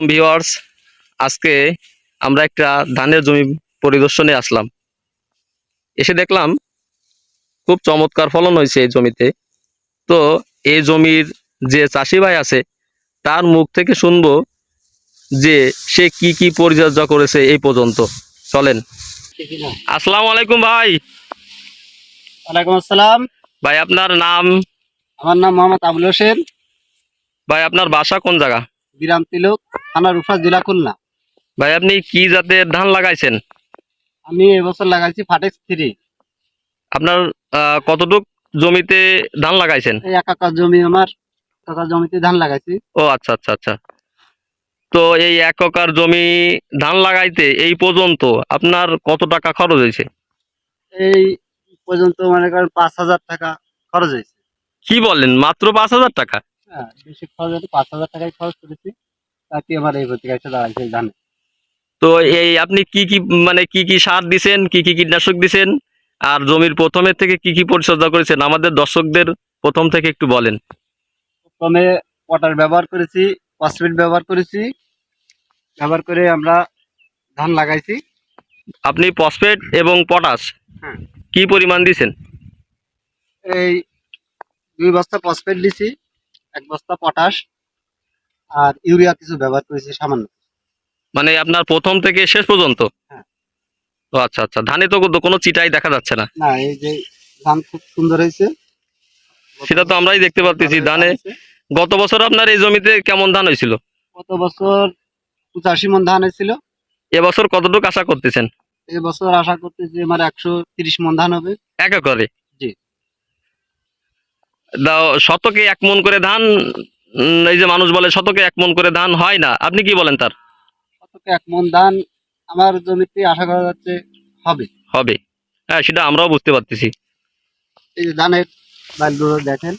Viewers আজকে আমরা একটা ধানের জমি পরিদর্শনে আসলাম। এসে দেখলাম খুব চমৎকার ফলন হয়েছে এই জমিতে। তো এই জমির যে চাষি ভাই আছে তার মুখ থেকে শুনব যে সে কি কি পরিচর্যা করেছে এই পর্যন্ত। চলেন। আসসালামু আলাইকুম ভাই। ওয়ালাইকুম আসসালাম। ভাই আপনার নাম? আমার নাম মোহাম্মদ আবুল হোসেন। ভাই আপনার বাসা কোন জায়গা? বিরাম তিলক। থানা রূপসা জেলা খুলনা। ভাই আপনি কি জাতের ধান লাগাইছেন? আমি এবছর লাগাইছি ফাটেক্স থ্রি আপনার কতটুক জমিতে ধান লাগাইছেন? এই এক একর জমি আমার এক একর জমিতে ধান লাগাইছি। ও আচ্ছা আচ্ছা আচ্ছা। তো এই এক একর জমি ধান লাগাইতে এই পর্যন্ত আপনার কত টাকা খরচ হয়েছে? এই পর্যন্ত মনে করেন পাঁচ হাজার টাকা খরচ হয়েছে। কি বলেন মাত্র পাঁচ হাজার টাকা? হ্যাঁ বেশি খরচ হয়েছে পাঁচ হাজার টাকাই খরচ করেছি। তাতে আমার এই এসে দাঁড়াইছে তো এই আপনি কি কি মানে কি কি সার দিছেন কি কি কীটনাশক দিছেন আর জমির প্রথমের থেকে কি কি পরিচর্যা করেছেন আমাদের দর্শকদের প্রথম থেকে একটু বলেন। প্রথমে পটার ব্যবহার করেছি ফসফেট ব্যবহার করেছি ব্যবহার করে আমরা ধান লাগাইছি। আপনি ফসফেট এবং পটাশ হ্যাঁ। কি পরিমাণ দিছেন? এই দুই বস্তা ফসফেট দিছি এক বস্তা পটাশ আর ইউরিয়া কিছু ব্যবহার করেছি সামান্য মানে আপনার প্রথম থেকে শেষ পর্যন্ত? হ্যাঁ। ও আচ্ছা আচ্ছা। ধানে তো কোনো চিটাই দেখা যাচ্ছে না। না এই যে ধান খুব সুন্দর হয়েছে। সেটা তো আমরাই দেখতে পাচ্ছি ধানে গত বছর আপনার এই জমিতে কেমন ধান হয়েছিল? গত বছর পঁচাশি মন ধান হয়েছিল। এবছর কতটুকু আশা করতেছেন? এবছর বছর আশা করতেছি আমার একশো তিরিশ মন ধান হবে। এক একরে? জি। দাও শতকে এক মন করে ধান এই যে মানুষ বলে শতকে এক মন করে ধান হয় না। আপনি কি বলেন তার? কতকে এক মন ধান আমার জমিতে আশা করা যাচ্ছে হবে। হবে। হ্যাঁ সেটা আমরাও বুঝতে পারতেছি। এই যে ধানের বাইলগুলো দেখেন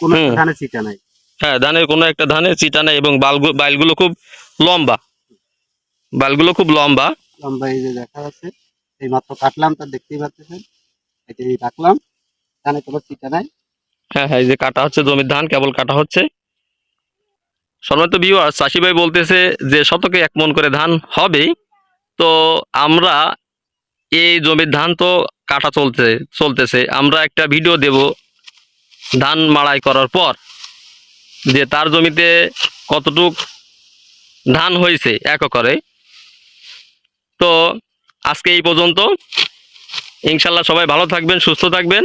কোনো হুম। ধানে চিটা নাই। হ্যাঁ ধানের কোনো একটা ধানের চিটা নেই এবং বালগু বাইলগুলো খুব লম্বা। বালগুলো খুব লম্বা। লম্বা এই যে দেখা যাচ্ছে এই মাত্র কাটলাম তা দেখতেই পাচ্ছেন। এটাই রাখলাম ধানে কোনো চিটা নাই। হ্যাঁ হ্যাঁ এই যে কাটা হচ্ছে জমির ধান, কেবল কাটা হচ্ছে। সম্মানিত ভিউয়ার চাষি ভাই বলতেছে যে শতকে এক মন করে ধান হবে। তো আমরা এই জমির ধান তো কাটা চলতে, চলতেছে। আমরা একটা ভিডিও দেব ধান মাড়াই করার পর, যে তার জমিতে কতটুক ধান হয়েছে এক করে তো আজকে এই পর্যন্ত। ইনশাল্লাহ সবাই ভালো থাকবেন, সুস্থ থাকবেন।